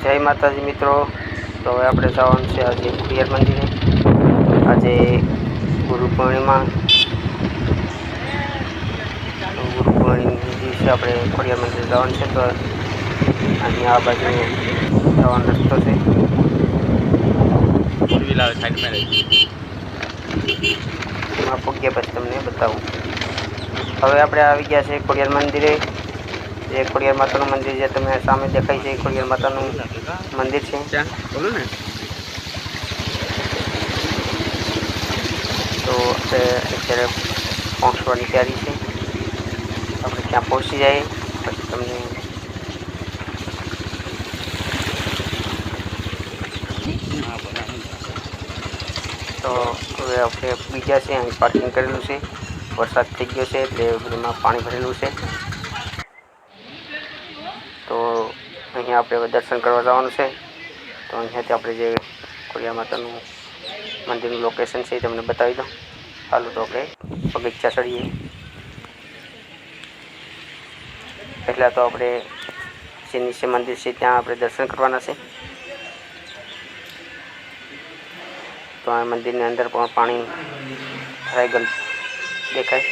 જય માતાજી મિત્રો. તો હવે આપણે જવાનું છે આજે ખુડિયાર મંદિરે. આજે ગુરુ પૂર્ણિમા. ગુરુ પૂર્ણિમા દિવસે આપણે ખોડિયાર મંદિર જવાનું છે. તો અહીં આ બાજુ જવાનો રસ્તો છે. એમાં પગ્યા પછી તમને બતાવું. હવે આપણે આવી ગયા છે ખોડિયાર મંદિરે. જે ખોડિયાર માતાનું મંદિર જે તમે સામે દેખાય છે એ ખોડિયાર માતાનું મંદિર છે. બોલો ને. તો આપણે અત્યારે પહોંચવાની તૈયારી છે. આપણે ત્યાં પહોંચી જઈએ પછી તમને તો હવે આપણે બીજા છે અહીં પાર્કિંગ કરેલું છે. વરસાદ થઈ ગયો છે એટલે એમાં પાણી ભરેલું છે તો અહીંયા આપણે દર્શન કરવા જવાનું છે. તો અહીંયાથી આપણે જે કોળિયા માતાનું મંદિરનું લોકેશન છે એ તમને બતાવી દઉં. હાલો તો આપણે બગીચા ચડીએ. પહેલાં તો આપણે જે નીચે મંદિર છે ત્યાં આપણે દર્શન કરવાના છે. તો આ મંદિરની અંદર પણ પાણી ભરાઈ ગયું દેખાય.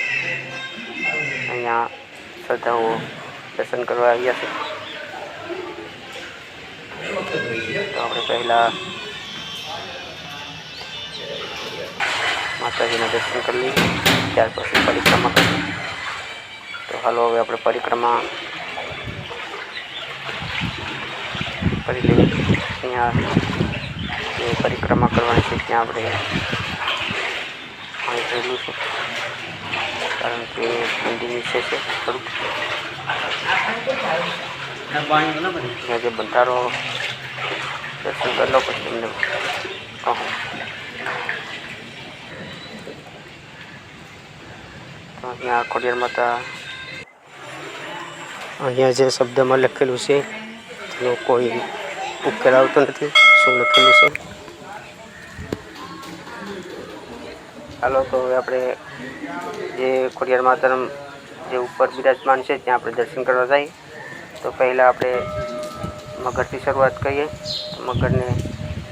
અહીંયા શ્રદ્ધાઓ દર્શન કરવા આવ્યા છે. આપણે પહેલાં માતાજીના દર્શન કરી લઈએ ત્યાર પછી પરિક્રમા કરીએ તો હાલો હવે આપણે પરિક્રમા કરી લઈએ જે પરિક્રમા કરવાની છે ત્યાં આપણે પાણી ભરેલું છે કારણ કે મંદિર નીચે છે થોડુંક જે બંધારો દર્શન કરી લો. પછી તમને કહું અહીંયા ખોડિયાર માતા અહીંયા જે શબ્દમાં લખેલું છે, તેનો કોઈ ઉકેલ આવતો નથી. શું લખેલું છે? હાલો તો હવે આપણે જે ખોડિયાર માતાના જે ઉપર બિરાજમાન છે, ત્યાં આપણે દર્શન કરવા જઈએ. તો પહેલાં આપણે મગરથી શરૂઆત કરીએ. તો મગરને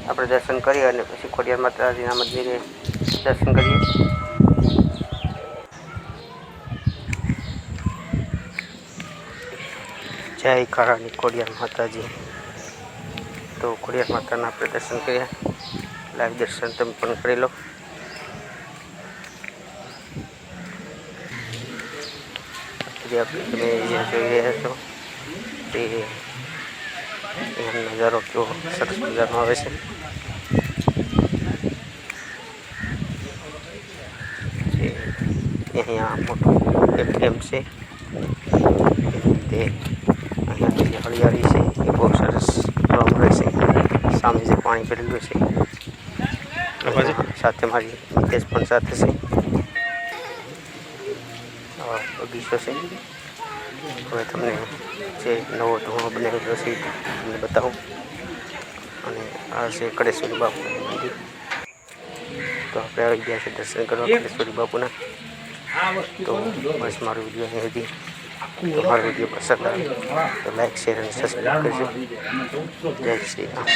આપણે દર્શન કરીએ અને પછી ખોડિયાર માતાજીના મંદિરે દર્શન કરીએ. જય કાળાની ખોડિયાર માતાજી. તો ખોડિયાર માતાના આપણે દર્શન કર્યા. લાઈવ દર્શન તમે પણ કરી લો. જે આપણે તમે અહીંયા જોઈ રહ્યા છો. તે એનો નજારો કેવો સરસ મજાનો આવે છે. જે અહીંયા મોટું એફએમ છે. તે અહીંયા જે હરિયાળી છે એ બહુ સરસ જોવા મળે છે. સામે જે પાણી ભરેલું છે. અહીંયા સાથે મારી મિતેશ પણ સાથે છે. આ બગીચો છે. હવે તમને જે નવો ધોણો બનાવેલો છે તમને બતાવું. અને આ છે કડેશ્વરી બાપુનું મંદિર. તો આપણે આવી ગયા છે દર્શન કરવા કડેશ્વરી બાપુના. તો બસ મારો વીડિયો અહીં હતી તો મારો વીડિયો પસંદ આવે તો લાઈક શેર અને સબસ્ક્રાઈબ કરજો. જય શ્રી રામ.